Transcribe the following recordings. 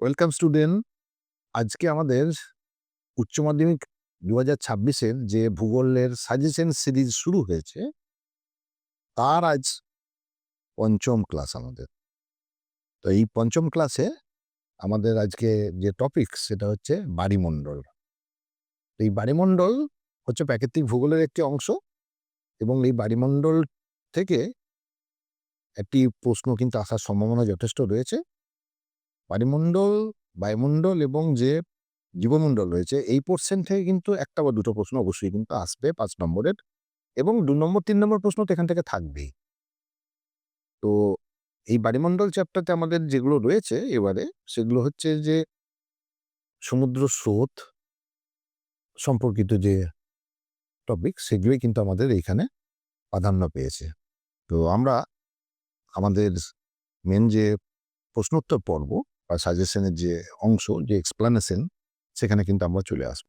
Welcome student. আজকে আমাদের উচ্চ মাধ্যমিক দু হাজার ছাব্বিশের যে ভূগোলের সাজেশন সিরিজ শুরু হয়েছে, তার আজ পঞ্চম ক্লাস আমাদের। তো এই পঞ্চম ক্লাসে আমাদের আজকে যে টপিক, সেটা হচ্ছে বাড়িমণ্ডল। এই বাড়িমণ্ডল হচ্ছে প্রাকৃতিক ভূগোলের একটি অংশ এবং এই বাড়িমণ্ডল থেকে একটি প্রশ্ন কিন্তু আসার সম্ভাবনা যথেষ্ট রয়েছে। বায়ুমণ্ডল বায়ুমণ্ডল এবং যে জীবমণ্ডল রয়েছে, এই পোর্শন থেকে কিন্তু একটা বা দুটো প্রশ্ন অবশ্যই কিন্তু আসবে পাঁচ নম্বরের এবং দু নম্বর, তিন নম্বর প্রশ্ন তো এখান থেকে থাকবেই। তো এই বাড়িমণ্ডল চ্যাপ্টারতে আমাদের যেগুলো রয়েছে এবারে, সেগুলো হচ্ছে যে সমুদ্র স্রোত সম্পর্কিত যে টপিক সেগুলোই কিন্তু আমাদের এইখানে প্রাধান্য পেয়েছে। তো আমরা আমাদের মেন যে প্রশ্নোত্তর পর্ব বা সাজেশনের যে অংশ, যে এক্সপ্লানেশন সেখানে কিন্তু আমরা চলে আসব।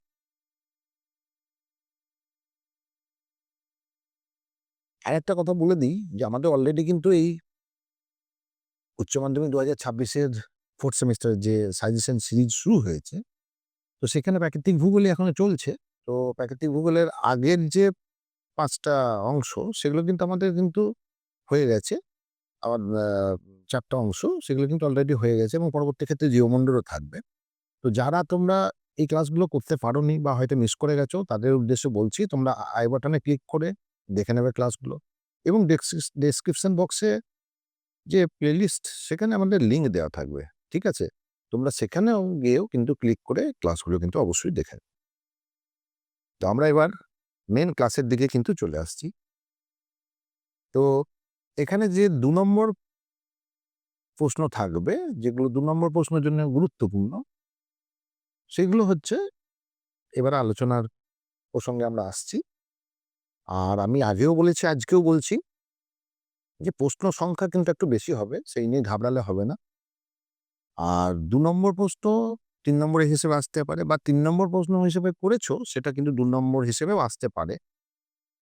আর একটা কথা বলে দিই যে আমাদের অলরেডি কিন্তু এই উচ্চ মাধ্যমিক দু হাজার ছাব্বিশের ফোর্থ সেমিস্টারের যে সাজেশন সিরিজ শুরু হয়েছে, তো সেখানে প্রাকৃতিক ভূগোলই এখনও চলছে। তো প্রাকৃতিক ভূগোলের আগের যে পাঁচটা অংশ, সেগুলো কিন্তু আমাদের কিন্তু হয়ে গেছে। আমার চারটা অংশ, সেগুলো কিন্তু অলরেডি হয়ে গেছে এবং পরবর্তী ক্ষেত্রে জিওমণ্ডলও থাকবে। তো যারা তোমরা এই ক্লাসগুলো করতে পারোনি বা হয়তো মিস করে গেছো, তাদের উদ্দেশ্যে বলছি তোমরা আই বাটনে ক্লিক করে দেখে নেবে ক্লাসগুলো এবং ডেসক্রিপশন বক্সে যে প্লেলিস্ট সেখানে আমাদের লিঙ্ক দেওয়া থাকবে, ঠিক আছে? তোমরা সেখানেও গিয়েও কিন্তু ক্লিক করে ক্লাসগুলো কিন্তু অবশ্যই দেখে তো আমরা এবার মেন ক্লাসের দিকে কিন্তু চলে আসছি। তো এখানে যে দু নম্বর প্রশ্ন থাকবে, যেগুলো দু নম্বর প্রশ্নের জন্য গুরুত্বপূর্ণ, সেগুলো হচ্ছে, এবার আলোচনার প্রসঙ্গে আমরা আসছি। আর আমি আগেও বলেছি, আজকেও বলছি যে প্রশ্ন সংখ্যা কিন্তু একটু বেশি হবে, সেই নিয়ে ঘাবড়ালে হবে না। আর দু নম্বর প্রশ্ন তিন নম্বর হিসেবে আসতে পারে, বা তিন নম্বর প্রশ্ন হিসেবে করেছ, সেটা কিন্তু দু নম্বর হিসেবেও আসতে পারে।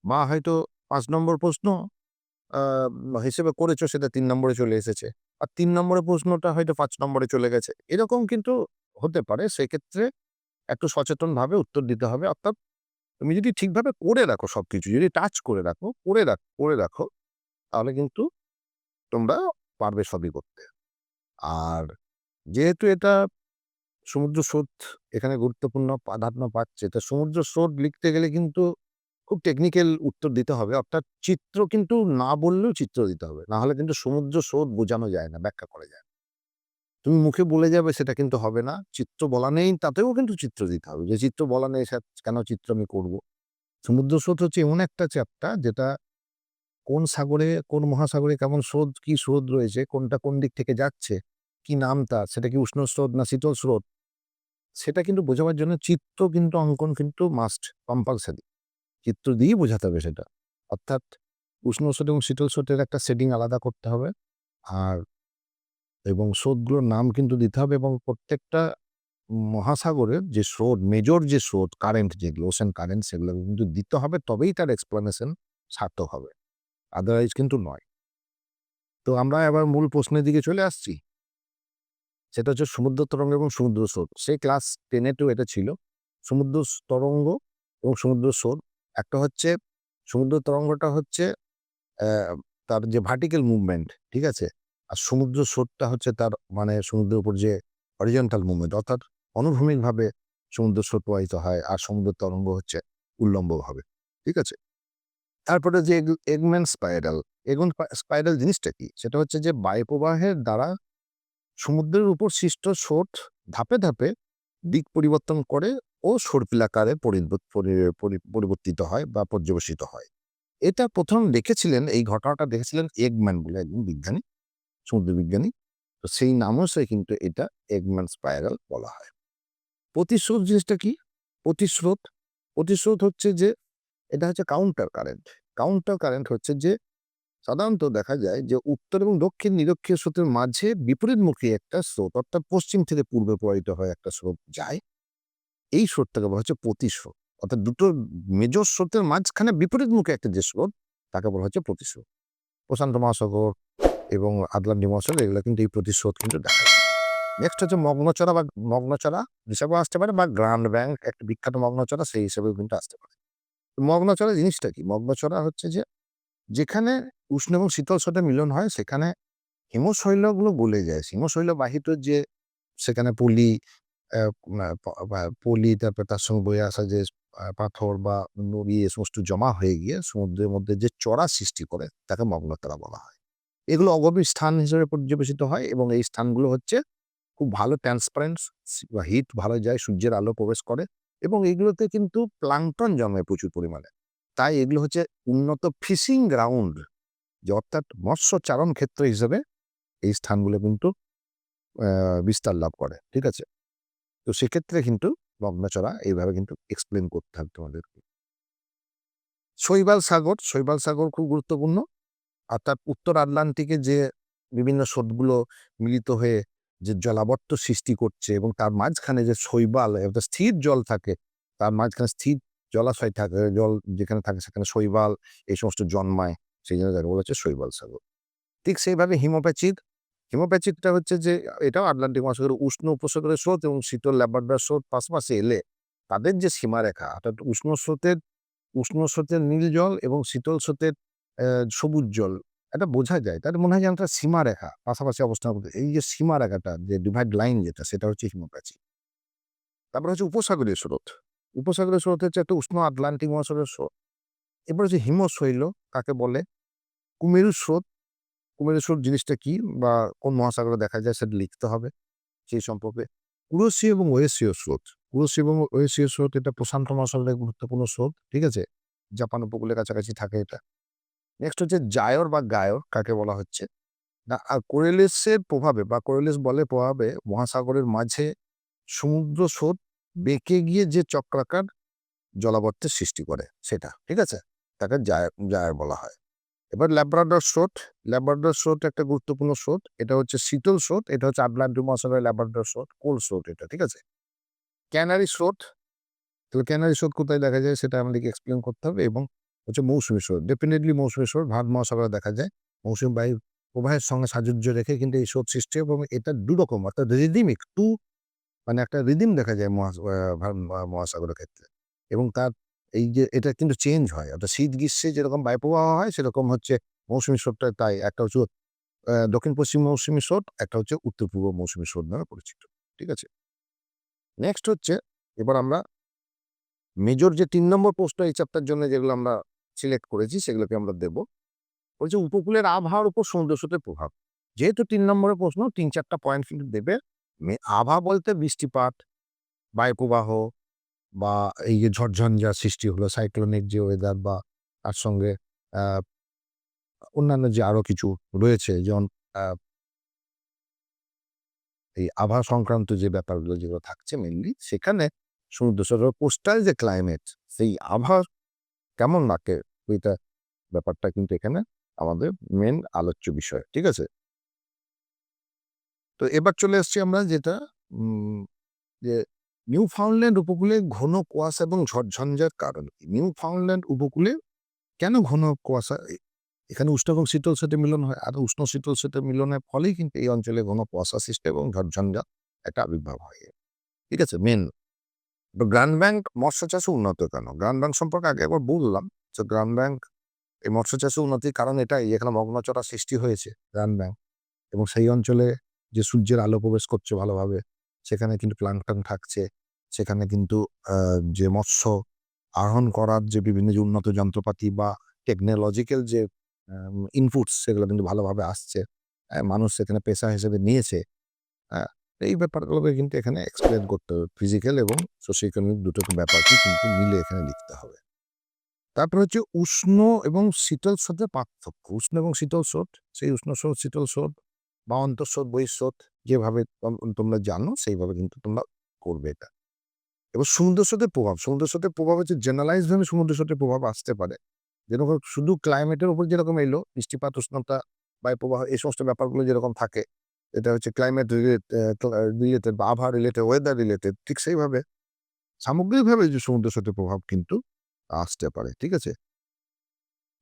বা হয়তো পাঁচ নম্বর প্রশ্ন হিসেবে করেছ সেটা তিন নম্বরে চলে এসেছে। আর তিন নম্বরের প্রশ্নটা হয়তো পাঁচ নম্বরে চলে গেছে। এরকম কিন্তু হতে পারে, সেক্ষেত্রে একটু সচেতনভাবে উত্তর দিতে হবে। অর্থাৎ তুমি যদি ঠিকভাবে করে রাখো সব কিছু যদি টাচ করে রাখো করে রাখো করে রাখো, তাহলে কিন্তু তোমরা পারবে সবই করতে। আর যেহেতু এটা সমুদ্র স্রোত, এখানে গুরুত্বপূর্ণ প্রাধান্য পাচ্ছে, তা সমুদ্র স্রোত লিখতে গেলে কিন্তু খুব টেকনিক্যাল উত্তর দিতে হবে। অর্থাৎ চিত্র কিন্তু না বললেও চিত্র দিতে হবে। না হলে কিন্তু সমুদ্র স্রোত বোঝানো যায় না, ব্যাখ্যা করা যায় তুমি মুখে বলে যাবে সেটা কিন্তু হবে না। চিত্র বলা নেই, তাতেও কিন্তু চিত্র দিতে হবে। যে চিত্র বলা নেই কেন চিত্র আমি করব? সমুদ্র স্রোত হচ্ছে এমন একটা চ্যাপ্টার, যেটা কোন সাগরে, কোন মহাসাগরে কেমন স্রোত, কি স্রোত রয়েছে, কোনটা কোন দিক থেকে যাচ্ছে, কি নাম তার সেটা কি উষ্ণ স্রোত না শীতল স্রোত, সেটা কিন্তু বোঝাবার জন্য চিত্র কিন্তু অঙ্কন কিন্তু মাস্ট কম্পালসারি চিত্র দিয়েই বোঝাতে হবে সেটা। অর্থাৎ উষ্ণ স্রোত এবং শীতল স্রোতের একটা সেটিং আলাদা করতে হবে। আর এবং স্রোতগুলোর নাম কিন্তু দিতে হবে এবং প্রত্যেকটা মহাসাগরের যে স্রোত মেজর যে স্রোত কারেন্ট যেগুলো ওশান কারেন্ট সেগুলো কিন্তু দিতে হবে, তবেই তার এক্সপ্লানেশন সার্থক হবে। আদারওয়াইজ কিন্তু নয়। তো আমরা এবার মূল প্রশ্নের দিকে চলে আসছি। সেটা হচ্ছে সমুদ্র তরঙ্গ এবং সমুদ্র স্রোত। সেই ক্লাস টেনে টু এটা ছিল। সমুদ্র তরঙ্গ এবং সমুদ্র স্রোত একটা হচ্ছে সমুদ্র তরঙ্গটা হচ্ছে তার যে ভার্টিক্যাল মুভমেন্ট ঠিক আছে? আর সমুদ্র স্রোতটা হচ্ছে তার মানে সমুদ্রের উপর যে অরিজেন্টাল মুভমেন্ট অর্থাৎ অনুভূমিকভাবে সমুদ্র স্রোত প্রবাহিত হয় আর সমুদ্র তরঙ্গ হচ্ছে উল্লম্বভাবে, ঠিক আছে? তারপরে যে এগম্যান স্পাইরাল এগুন স্পাইরাল জিনিসটা কি? সেটা হচ্ছে যে বায়ুপ্রবাহের দ্বারা সমুদ্রের উপর সৃষ্ট স্রোত ধাপে ধাপে দিক পরিবর্তন করে ও সর্পিলাকারে পরিবর্তিত হয় বা পর্যবেসিত হয়। এটা প্রথম দেখেছিলেন, এই ঘটনাটা দেখেছিলেন এগম্যান বলে একজন বিজ্ঞানী সমুদ্রবিজ্ঞানী তো সেই নামও সে কিন্তু এটা এগম্যান স্পাইরাল বলা হয়। প্রতিস্রোত জিনিসটা কি? প্রতিস্রোত প্রতিস্রোত হচ্ছে যে, এটা হচ্ছে কাউন্টার কারেন্ট কাউন্টার কারেন্ট হচ্ছে যে, সাধারণত দেখা যায় যে উত্তর এবং দক্ষিণ নিরক্ষীয় স্রোতের মাঝে বিপরীতমুখী একটা স্রোত, অর্থাৎ পশ্চিম থেকে পূর্বে প্রবাহিত হয় একটা স্রোত যায়। এই স্রোতটাকে বলা হচ্ছে প্রতিস্রোত। অর্থাৎ দুটো মেজর স্রোতের মাঝখানে বিপরীতমুখী একটা যে স্রোত, তাকে বলা হচ্ছে প্রতিস্রোত। প্রশান্ত মহাসাগর এবং আদলান্ডি মহাসাগর, এগুলো কিন্তু এই প্রতিস্রোত কিন্তু দেখা যায়। নেক্সট হচ্ছে মগ্নচড়া বা মগ্নচড়া হিসাবেও আসতে পারে, বা গ্রান্ড ব্যাংক একটা বিখ্যাত মগ্নচড়া সেই হিসাবেও কিন্তু আসতে পারে। মগ্নচড়া জিনিসটা কি? মগ্নচড়া হচ্ছে যে, যেখানে উষ্ণ এবং শীতল স্রোতে মিলন হয়, সেখানে হিমশৈলগুলো গলে যায়। হিমশৈল বাহিত যে, সেখানে পলি পলি, তারপর তার সঙ্গে বয়ে আসা যে পাথর বা নদী এ সমস্ত জমা হয়ে গিয়ে সমুদ্রের মধ্যে যে চড়া সৃষ্টি করে, তাকে মগ্নচড়া বলা হয়। এগুলো অগভীর স্থান হিসেবে পর্যবেসিত হয় এবং এই স্থানগুলো হচ্ছে খুব ভালো ট্রান্সপারেন্স বা হিট ভালো যায়, সূর্যের আলো প্রবেশ করে এবং এগুলোতে কিন্তু প্লাংটন জন্মে প্রচুর পরিমাণে। তাই এগুলো হচ্ছে উন্নত ফিশিং গ্রাউন্ড, যে অর্থাৎ মৎস্যচারণ ক্ষেত্র হিসেবে এই স্থানগুলো কিন্তু বিস্তার লাভ করে, ঠিক আছে? তো সেক্ষেত্রে কিন্তু মগ্নচড়া এইভাবে কিন্তু এক্সপ্লেন করতে হবে তোমাদেরকে। শৈবাল সাগর শৈবাল সাগর খুব গুরুত্বপূর্ণ। অর্থাৎ উত্তর আটলান্টিকে যে বিভিন্ন স্রোতগুলো মিলিত হয়ে যে জলাবর্ত সৃষ্টি করছে এবং তার মাঝখানে যে শৈবাল, একটা স্থির জল থাকে, তার মাঝখানে স্থির জলাশয় থাকে, জল যেখানে থাকে সেখানে শৈবাল এই সমস্ত জন্মায়, সেই জন্য তাকে বলা হচ্ছে শৈবাল সাগর। ঠিক সেইভাবে হিমোপ্যাচিক হিমোপ্যাচিকটা হচ্ছে যে, এটাও আটলান্টিক মহাসাগরের উষ্ণ উপসাগরের স্রোত এবং শীতল ল্যাবার্ডার স্রোত পাশাপাশি এলে তাদের যে সীমারেখা, অর্থাৎ উষ্ণ স্রোতের উষ্ণ স্রোতের নীল জল এবং শীতল স্রোতের সবুজ জল, এটা বোঝা যায়। তার মনে হয় যেন একটা সীমারেখা, পাশাপাশি অবস্থান করতে এই যে সীমারেখাটা, যে ডিভাইড লাইন যেটা, সেটা হচ্ছে হিমোপ্যাচিক তারপরে হচ্ছে উপসাগরীয় স্রোত। উপসাগরীয় স্রোত হচ্ছে একটা উষ্ণ আটলান্টিক মহাসাগরের স্রোত। এরপর হচ্ছে হিমশৈল, কাকে বলে? কুমেরু স্রোত কুমেরু স্রোত জিনিসটা কি? বা কোন মহাসাগরে দেখা যায় সেটা লিখতে হবে সেই সম্পর্কে। কুরসি এবং ওয়েসীয় স্রোত। কুরসি এবং ওয়েসীয় স্রোত এটা প্রশান্ত মহাসাগরের গুরুত্বপূর্ণ স্রোত, ঠিক আছে? জাপান উপকূলের কাছাকাছি থাকে এটা। নেক্সট হচ্ছে জায়র বা গায়র, কাকে বলা হচ্ছে? না, আর কোরেলেসের প্রভাবে বা কোরেলেস বলে প্রভাবে মহাসাগরের মাঝে সমুদ্র স্রোত বেঁকে গিয়ে যে চক্রাকার জলাবর্তের সৃষ্টি করে সেটা, ঠিক আছে? তাকে জায়র জায়র বলা হয়। এবার ল্যাব্রাডর স্রোত ল্যাব্রাডর স্রোত একটা গুরুত্বপূর্ণ স্রোত। এটা হচ্ছে শীতল স্রোত, এটা হচ্ছে আটলান্টিক মহাসাগরের ল্যাব্রাডর স্রোত, কোল স্রোত এটা, ঠিক আছে? ক্যানারি স্রোত, তাহলে ক্যানারি স্রোত কোথায় দেখা যায় সেটা আমাদেরকে এক্সপ্লেন করতে হবে এবং হচ্ছে মৌসুমী স্রোত। ডেফিনেটলি মৌসুমী স্রোত, ভারত মহাসাগরে দেখা যায়। মৌসুমী বায়ু প্রবাহের সঙ্গে সাজুজ্য রেখে কিন্তু এই স্রোত সৃষ্টি এবং এটা দুরকম, অর্থাৎ রিদিমিক টু মানে একটা রিদিম দেখা যায় মহাসাগরের ক্ষেত্রে। এবং তার এই যে এটা কিন্তু চেঞ্জ হয়। অর্থাৎ শীত গ্রীষ্মে যেরকম বায়ু প্রবাহ হয়, সেরকম হচ্ছে মৌসুমী স্রোতটা তাই। একটা হচ্ছে দক্ষিণ পশ্চিম মৌসুমী স্রোত, একটা হচ্ছে উত্তর পূর্ব মৌসুমী স্রোত নামে পরিচিত। ঠিক আছে? নেক্সট হচ্ছে, এবার আমরা মেজর যে তিন নম্বর প্রশ্ন এই চ্যাপ্টার জন্য যেগুলো আমরা সিলেক্ট করেছি, সেগুলোকে আমরা দেব। বলছে উপকূলের আবহাওয়ার উপর সমুদ্র স্রোতের প্রভাব। যেহেতু তিন নম্বরের প্রশ্ন তিন চারটা পয়েন্ট কিন্তু দেবে। আবহাওয়া বলতে বৃষ্টিপাত, বায়ুপ্রবাহ বা এই যে ঝড়ঝঞ্ঝা সৃষ্টি হলো সাইক্লোনিক যে ওয়েদার বা তার সঙ্গে অন্যান্য যে আরও কিছু রয়েছে, যেমন এই আবহাওয়া সংক্রান্ত যে ব্যাপারগুলো যেগুলো থাকছে মেনলি সেখানে সমুদ্র সৈকত কোস্টাল যে ক্লাইমেট সেই আবহাওয়া কেমন লাগে ওইটা ব্যাপারটা কিন্তু এখানে আমাদের মেন আলোচ্য বিষয়, ঠিক আছে? তো এবার চলে এসেছি আমরা যেটা যে নিউ ফাউন্ডল্যান্ড উপকূলে ঘন কুয়াশা এবং ঝড়ঝঞ্ঝার কারণ। কি নিউ ফাউন্ডল্যান্ড উপকূলে কেন ঘন কুয়াশা? এখানে উষ্ণ এবং শীতল সেটে মিলন হয় আর উষ্ণ শীতল সেটে মিলনের ফলেই কিন্তু এই অঞ্চলে ঘন কুয়াশা সৃষ্টি এবং ঝড়ঝঞ্ঝা একটা আবির্ভাব হয়। ঠিক আছে মেন গ্রান্ড ব্যাংক মৎস্য চাষে উন্নত কেন? গ্রান্ড ব্যাংক সম্পর্কে আগে একবার বললাম যে গ্রান্ড ব্যাংক এই মৎস্য চাষে উন্নতির কারণ এটাই, এখানে মগ্নচড়া সৃষ্টি হয়েছে গ্রান্ড ব্যাংক এবং সেই অঞ্চলে যে সূর্যের আলো প্রবেশ করছে ভালোভাবে। সেখানে কিন্তু প্লান্টন থাকছে। সেখানে কিন্তু যে মৎস্য আহরণ করার যে বিভিন্ন যে উন্নত যন্ত্রপাতি বা টেকনোলজিক্যাল যে ইনপুটস সেগুলো কিন্তু ভালোভাবে আসছে মানুষ সেখানে পেশা হিসেবে নিয়েছে। এই ব্যাপারগুলোকে কিন্তু এখানে এক্সপ্লেন করতে হবে। ফিজিক্যাল এবং সোশিও ইকোনমিক দুটো ব্যাপারকে কিন্তু মিলে এখানে লিখতে হবে। তারপর হচ্ছে উষ্ণ এবং শীতল স্রোতের পার্থক্য। উষ্ণ এবং শীতল স্রোত, সেই উষ্ণ স্রোত শীতল স্রোত বা অন্তঃস্রোত, বহিঃস্রোত যেভাবে তোম- তোমরা জানো, সেইভাবে কিন্তু তোমরা করবে এটা। এবার সমুদ্র স্রোতের প্রভাব, সমুদ্র স্রোতের প্রভাব হচ্ছে জেনারেলাইজ ভাবে সমুদ্র স্রোতের প্রভাব আসতে পারে। যেরকম শুধু ক্লাইমেটের উপর যেরকম এলো, বৃষ্টিপাত, উষ্ণতা বায়ু প্রবাহ এই সমস্ত ব্যাপারগুলো যেরকম থাকে, এটা হচ্ছে ক্লাইমেট রিলেটেড বা আবহাওয়া রিলেটেড ওয়েদার রিলেটেড ঠিক সেইভাবে সামগ্রিকভাবে যে সমুদ্র স্রোতের প্রভাব কিন্তু আসতে পারে, ঠিক আছে?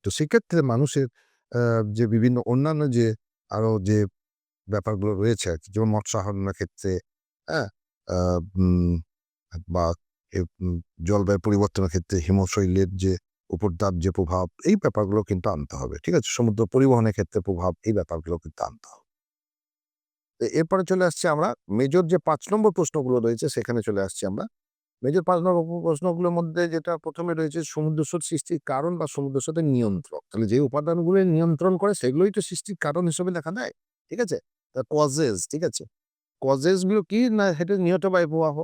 তো সেক্ষেত্রে মানুষের যে বিভিন্ন অন্যান্য যে আরও যে ব্যাপারগুলো রয়েছে আর কি যেমন মৎস্য আহরণের ক্ষেত্রে হ্যাঁ? বা জলবায়ু পরিবর্তনের ক্ষেত্রে হিমশৈলের যে উপরতাপ যে প্রভাব, এই ব্যাপারগুলো কিন্তু আনতে হবে, ঠিক আছে? সমুদ্র পরিবহনের ক্ষেত্রে প্রভাব, এই ব্যাপারগুলো কিন্তু আনতে হবে। এরপরে চলে আসছে আমরা, মেজর যে পাঁচ নম্বর প্রশ্নগুলো রয়েছে, সেখানে চলে আসছি আমরা। মেজর পাঁচ নম্বর প্রশ্নগুলোর মধ্যে যেটা প্রথমে রয়েছে, সমুদ্র স্রোত সৃষ্টির কারণ বা সমুদ্র স্রোতের নিয়ন্ত্রক। তাহলে যে উপাদানগুলো নিয়ন্ত্রণ করে, সেগুলোই তো সৃষ্টির কারণ হিসেবে দেখা দেয়। ঠিক আছে? কজেস ঠিক আছে? কজেসগুলো কি না সেটা নিহত বায়ু প্রবাহ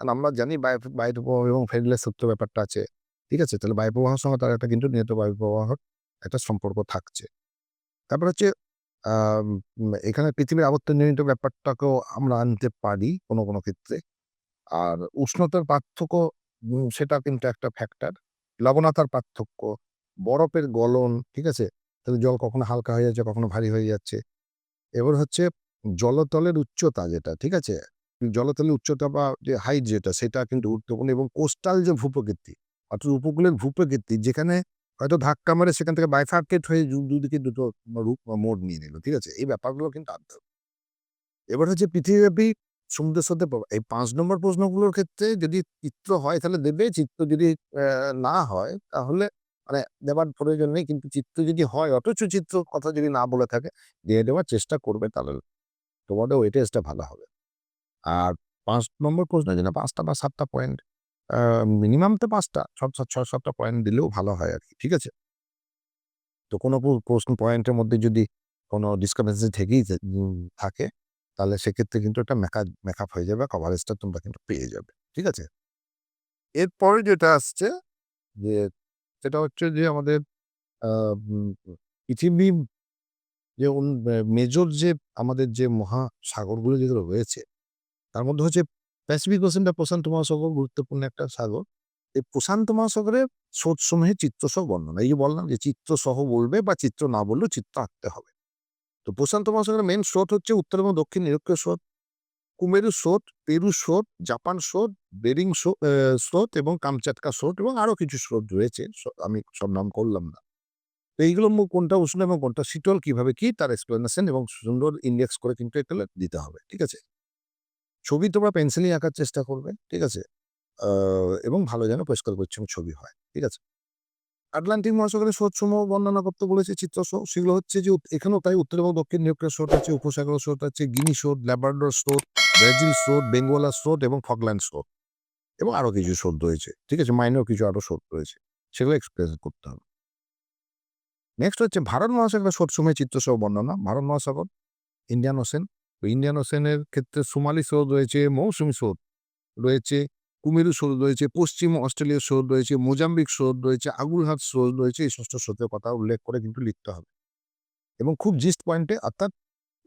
কারণ আমরা জানি বায়ু বায়ু প্রবাহ এবং ফেরিলের সূত্র ব্যাপারটা আছে, ঠিক আছে? তাহলে বায়ু প্রবাহের সঙ্গে তার একটা কিন্তু নিহত বায়ু প্রবাহর একটা সম্পর্ক থাকছে। তারপর হচ্ছে এখানে পৃথিবীর আবর্তনজনিত ব্যাপারটাকেও আমরা আনতে পারি কোনো কোনো ক্ষেত্রে। আর উষ্ণতার পার্থক্য সেটা কিন্তু একটা ফ্যাক্টর লবণতার পার্থক্য, বরফের গলন, ঠিক আছে? তাহলে জল কখনো হালকা হয়ে যাচ্ছে, কখনো ভারী হয়ে যাচ্ছে। এবার হচ্ছে জলতলের উচ্চতা যেটা, ঠিক আছে? জলতলের উচ্চতা বা যে হাইট যেটা, সেটা কিন্তু গুরুত্বপূর্ণ এবং কোস্টাল যে ভূপ্রকৃতি, অর্থাৎ উপকূলের ভূপ্রকৃতি, যেখানে হয়তো ধাক্কা মারে সেখান থেকে বাইফার্কেট হয়ে দুদিকে দুটো রূপ বা মোড় নিয়ে নিল, ঠিক আছে? এই ব্যাপারগুলো কিন্তু হবে। এবার হচ্ছে পৃথিবীব্যাপী সমুদ্রের সাথে এই পাঁচ নম্বর প্রশ্নগুলোর ক্ষেত্রে যদি চিত্র হয়, তাহলে দেবে। চিত্র যদি না হয়, তাহলে মানে দেওয়ার প্রয়োজন নেই। কিন্তু চিত্র যদি হয়, অথচ চিত্র কথা যদি না বলে থাকে, দিয়ে দেওয়ার চেষ্টা করবে তাহলে তোমাদের ওয়েটেজটা ভালো হবে। আর পাঁচ নম্বর প্রশ্ন যেন পাঁচটা বা সাতটা পয়েন্ট মিনিমাম তো পাঁচটা সব ছয়, সাতটা পয়েন্ট দিলেও ভালো হয় আর কি ঠিক আছে? তো কোনো প্রশ্ন পয়েন্টের মধ্যে যদি কোনো ডিসক্রিপেন্সি থেকেই থাকে, তাহলে সেক্ষেত্রে কিন্তু একটা মেকা মেকআপ হয়ে যাবে কভারেজটা তোমরা কিন্তু পেয়ে যাবে, ঠিক আছে? এরপরে যেটা আসছে যে সেটা হচ্ছে যে আমাদের পৃথিবী যে মেজর যে আমাদের যে মহাসাগরগুলো যেগুলো রয়েছে, তার মধ্যে হচ্ছে প্যাসিফিক ওশান প্রশান্ত মহাসাগর, গুরুত্বপূর্ণ একটা সাগর। এই প্রশান্ত মহাসাগরে স্রোতসমূহের চিত্রসহ বর্ণনা, এই যে বললাম যে চিত্র সহ বলবে বা চিত্র না বললেও চিত্র আঁকতে হবে। তো প্রশান্ত মহাসাগরের মেন স্রোত হচ্ছে উত্তর এবং দক্ষিণ নিরক্ষীয় স্রোত। কুমেরু স্রোত পেরু স্রোত, জাপান স্রোত, বেরিং স্রোত এবং কামচাটকা স্রোত এবং আরও কিছু স্রোত রয়েছে। আমি সব নাম করলাম না। তো এইগুলো কোনটা উষ্ণ এবং কোনটা শীতল, কীভাবে কি তার এক্সপ্লেনেশন এবং সুন্দর ইন্ডেক্স করে কিন্তু এগুলো দিতে হবে, ঠিক আছে? ছবি তোমরা পেন্সিলই আঁকার চেষ্টা করবে, ঠিক আছে? এবং ভালো যেন পরিষ্কার পরিচ্ছন্ন ছবি হয়, ঠিক আছে? আটলান্টিক মহাসাগরের স্রোতসমূহ বর্ণনা করতে বলেছে চিত্র সেগুলো হচ্ছে যে এখানেও তাই উত্তর এবং দক্ষিণ নিরক্ষীয় স্রোত আছে উপসাগর স্রোত আছে, গিনি স্রোত, ল্যাবার্ডর স্রোত, ব্রাজিল স্রোত, বেঙ্গোলা স্রোত এবং ফকল্যান্ড স্রোত এবং আরও কিছু স্রোত রয়েছে। ঠিক আছে? মাইনর কিছু আরও স্রোত রয়েছে। সেগুলো এক্সপ্রেস করতে হবে। নেক্সট হচ্ছে ভারত মহাসাগরের স্রোতসমূহের চিত্রসহ বর্ণনা। ভারত মহাসাগর ইন্ডিয়ান ওশেন ইন্ডিয়ান ওশেনের ক্ষেত্রে সোমালি স্রোত রয়েছে, মৌসুমী স্রোত রয়েছে কুমিরু স্রোত রয়েছে, পশ্চিম অস্ট্রেলিয়া স্রোত রয়েছে, মোজাম্বিক স্রোত রয়েছে আগুলহাট স্রোত রয়েছে, এই সমস্ত স্রোতের কথা উল্লেখ করে কিন্তু লিখতে হবে। এবং খুব জিস্ট পয়েন্টে অর্থাৎ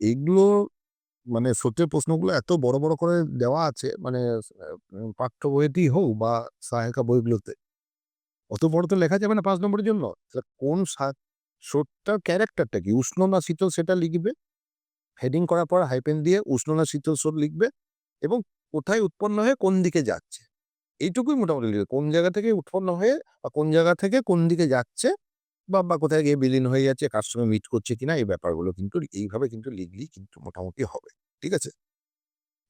এগুলো মানে স্রোতের প্রশ্নগুলো এত বড় বড় করে দেওয়া আছে মানে পাঠ্য বইতেই হোক বা সহায়িকা বইগুলোতে অত বড় তো লেখা যাবে না পাঁচ নম্বরের জন্য। কোন স্রোতটার ক্যারেক্টারটা কি? উষ্ণ না শীতল সেটা লিখবে হেডিং করার পর হাইপেন দিয়ে উষ্ণ না শীতল স্রোত লিখবে এবং কোথায় উৎপন্ন হয়ে কোন দিকে যাচ্ছে। এইটুকুই মোটামুটি লিখবে কোন জায়গা থেকে উৎপন্ন হয়ে বা কোন জায়গা থেকে কোন দিকে যাচ্ছে বা বা কোথায় গিয়ে বিলীন হয়ে যাচ্ছে, কার সঙ্গে মিট করছে কিনা এই ব্যাপারগুলো কিন্তু এইভাবে কিন্তু লিখলেই কিন্তু মোটামুটি হবে, ঠিক আছে?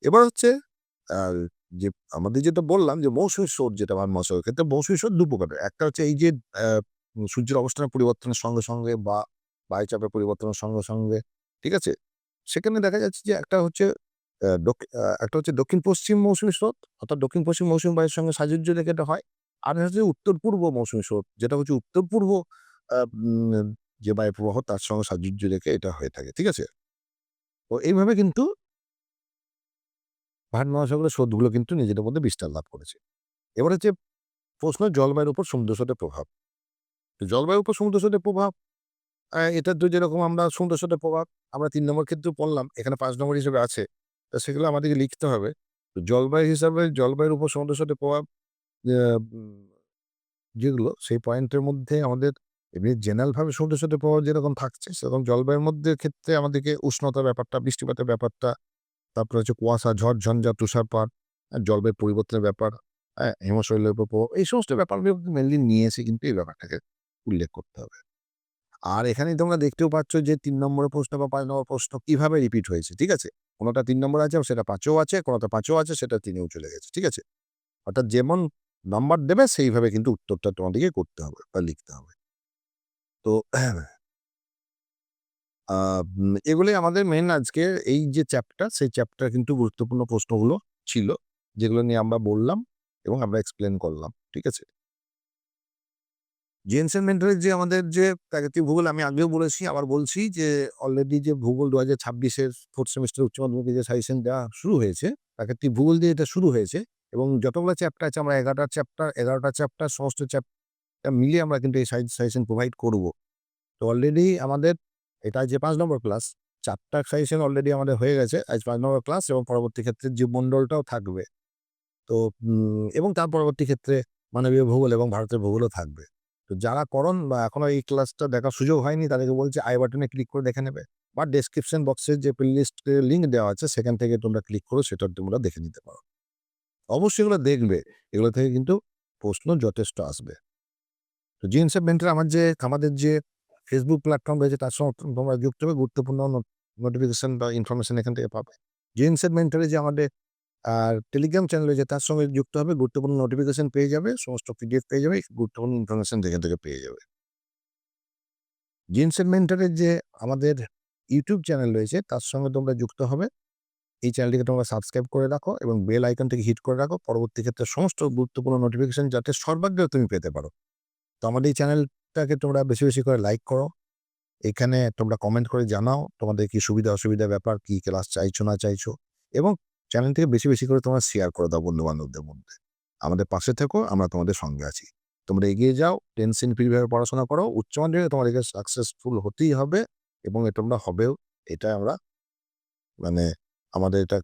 এবার হচ্ছে যে আমাদের যেটা বললাম যে মৌসুমী স্রোত যেটা আমার মহাসাগরের ক্ষেত্রে মৌসুমী স্রোত দু প্রকারের একটা হচ্ছে এই যে সূর্যের অবস্থানের পরিবর্তনের সঙ্গে সঙ্গে বা বায়ুচাপের পরিবর্তনের সঙ্গে সঙ্গে, ঠিক আছে? সেখানে দেখা যাচ্ছে যে একটা হচ্ছে একটা হচ্ছে দক্ষিণ পশ্চিম মৌসুমী স্রোত, অর্থাৎ দক্ষিণ পশ্চিম মৌসুমী বায়ুর সঙ্গে সাযুজ্য রেখে এটা হয়, আর হচ্ছে উত্তর পূর্ব মৌসুমী স্রোত, যেটা হচ্ছে উত্তর পূর্ব যে বায়ু প্রবাহ তার সঙ্গে সাযুজ্য রেখে এটা হয়ে থাকে, ঠিক আছে? তো এইভাবে কিন্তু ভারত মহাসাগরের স্রোতগুলো কিন্তু নিজেদের মধ্যে বিস্তার লাভ করেছে। এবার হচ্ছে প্রশ্ন, জলবায়ুর উপর সমুদ্র স্রোতের প্রভাব। জলবায়ুর উপর সমুদ্র স্রোতের প্রভাব এটা তো যেরকম আমরা সমুদ্র স্রোতের প্রভাব, আমরা তিন নম্বর ক্ষেত্রে পড়লাম, এখানে পাঁচ নম্বর হিসেবে আছে। তো সেগুলো আমাদেরকে লিখতে হবে। তো জলবায়ু হিসাবে, জলবায়ুর উপর সমুদ্র স্রোতের প্রভাব যেগুলো, সেই পয়েন্টের মধ্যে আমাদের এমনি জেনারেলভাবে সমুদ্র স্রোতের প্রভাব যেরকম থাকছে, সেরকম জলবায়ুর মধ্যে ক্ষেত্রে আমাদেরকে উষ্ণতার ব্যাপারটা, বৃষ্টিপাতের ব্যাপারটা, তারপরে হচ্ছে কুয়াশা, ঝড়, ঝঞ্ঝা, তুষারপাত জলবায়ু পরিবর্তনের ব্যাপার হিমশৈলের উপর প্রভাব এই সমস্ত ব্যাপারগুলো মেনলি নিয়ে এসে কিন্তু এই ব্যাপারটাকে উল্লেখ করতে হবে। আর এখানেই তোমরা দেখতেও পাচ্ছ যে তিন নম্বরের প্রশ্ন বা পাঁচ নম্বর প্রশ্ন কীভাবে রিপিট হয়েছে, ঠিক আছে? কোনোটা তিন নম্বর আছে, সেটা পাঁচেও আছে, কোনোটা পাঁচেও আছে, সেটা তিনেও চলে গেছে, ঠিক আছে? অর্থাৎ যেমন নাম্বার দেবে, সেইভাবে কিন্তু উত্তরটা তোমাদেরকে করতে হবে বা লিখতে হবে। তো এগুলোই আমাদের মেন আজকে এই যে চ্যাপ্টার সেই চ্যাপ্টার কিন্তু গুরুত্বপূর্ণ প্রশ্নগুলো ছিল, যেগুলো নিয়ে আমরা বললাম এবং আমরা এক্সপ্লেন করলাম, ঠিক আছে? জেন্সেন মেন্টারের যে আমাদের যে প্রাকৃতিক ভূগোল, আমি আগেও বলেছি, আবার বলছি যে অলরেডি যে ভূগোল দু হাজার ছাব্বিশের ফোর্থ সেমিস্টার উচ্চ মাধ্যমিকের যে সাজেশন দেওয়া শুরু হয়েছে, প্রাকৃতিক ভূগোল দিয়ে এটা শুরু হয়েছে এবং যতগুলো চ্যাপ্টার আছে আমরা এগারোটা চ্যাপ্টার এগারোটা চ্যাপ্টার সমস্ত চ্যাপ্টার মিলিয়ে আমরা কিন্তু এই সাজেশন প্রোভাইড করব। তো অলরেডি আমাদের এটা যে পাঁচ নম্বর ক্লাস চারটা সাজেশন অলরেডি আমাদের হয়ে গেছে আজ পাঁচ নম্বর ক্লাস এবং পরবর্তী ক্ষেত্রে জীবমণ্ডলটাও থাকবে। তো এবং তার পরবর্তী ক্ষেত্রে মানবীয় ভূগোল এবং ভারতের ভূগোলও থাকবে। তো যারা করন বা এখনও এই ক্লাসটা দেখার সুযোগ হয়নি, তাদেরকে বলছি আই বাটনে ক্লিক করে দেখে নেবে বা ডেসক্রিপশন বক্সের যে প্লেলিস্ট লিঙ্ক দেওয়া আছে, সেখান থেকে তোমরা ক্লিক করো, সেটা তোমরা দেখে নিতে পারো। অবশ্যই এগুলো দেখবে, এগুলো থেকে কিন্তু প্রশ্ন যথেষ্ট আসবে। তো জিএনসএফ মেন্টার আমার যে, আমাদের যে ফেসবুক প্ল্যাটফর্ম রয়েছে, তার সঙ্গে তোমরা যুক্ত হবে, গুরুত্বপূর্ণ নোটিফিকেশন বা ইনফরমেশন এখান থেকে পাবে। জিএনসএফ মেন্টারে যে আমাদের আর টেলিগ্রাম চ্যানেল রয়েছে তার সঙ্গে যুক্ত হবে, গুরুত্বপূর্ণ নোটিফিকেশন পেয়ে যাবে, সমস্ত পিডিএফ পেয়ে যাবে, গুরুত্বপূর্ণ ইনফরমেশন যেখান থেকে পেয়ে যাবে। জিনসেন মেন্টারের যে আমাদের ইউটিউব চ্যানেল রয়েছে, তার সঙ্গে তোমরা যুক্ত হবে। এই চ্যানেলটিকে তোমরা সাবস্ক্রাইব করে রাখো এবং বেল আইকনটিকে হিট করে রাখো। পরবর্তী ক্ষেত্রে সমস্ত গুরুত্বপূর্ণ নোটিফিকেশন যাতে সর্বাগ্রে তুমি পেতে পারো। তো আমাদের এই চ্যানেলটাকে তোমরা বেশি বেশি করে লাইক করো। এখানে তোমরা কমেন্ট করে জানাও, তোমাদের কি সুবিধা অসুবিধা ব্যাপার, কি ক্লাস চাইছো না চাইছো। এবং চ্যানেলটিকে বেশি বেশি করে তোমরা শেয়ার করে দাও বন্ধু বান্ধবদের মধ্যে। আমাদের পাশে থেকো, আমরা তোমাদের সঙ্গে আছি। তোমরা এগিয়ে যাও টেনশন ফ্রিভাবে পড়াশোনা করো, উচ্চ মাধ্যমিকে তোমাদেরকে সাকসেসফুল হতেই হবে এবং এটা তোমরা হবেও। এটা আমরা মানে আমাদের এটা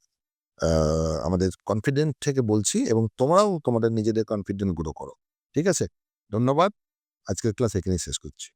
আমাদের কনফিডেন্ট থেকে বলছি এবং তোমরাও তোমাদের নিজেদের কনফিডেন্ট গ্রো করো। ঠিক আছে? ধন্যবাদ। আজকের ক্লাস এখানেই শেষ করছি।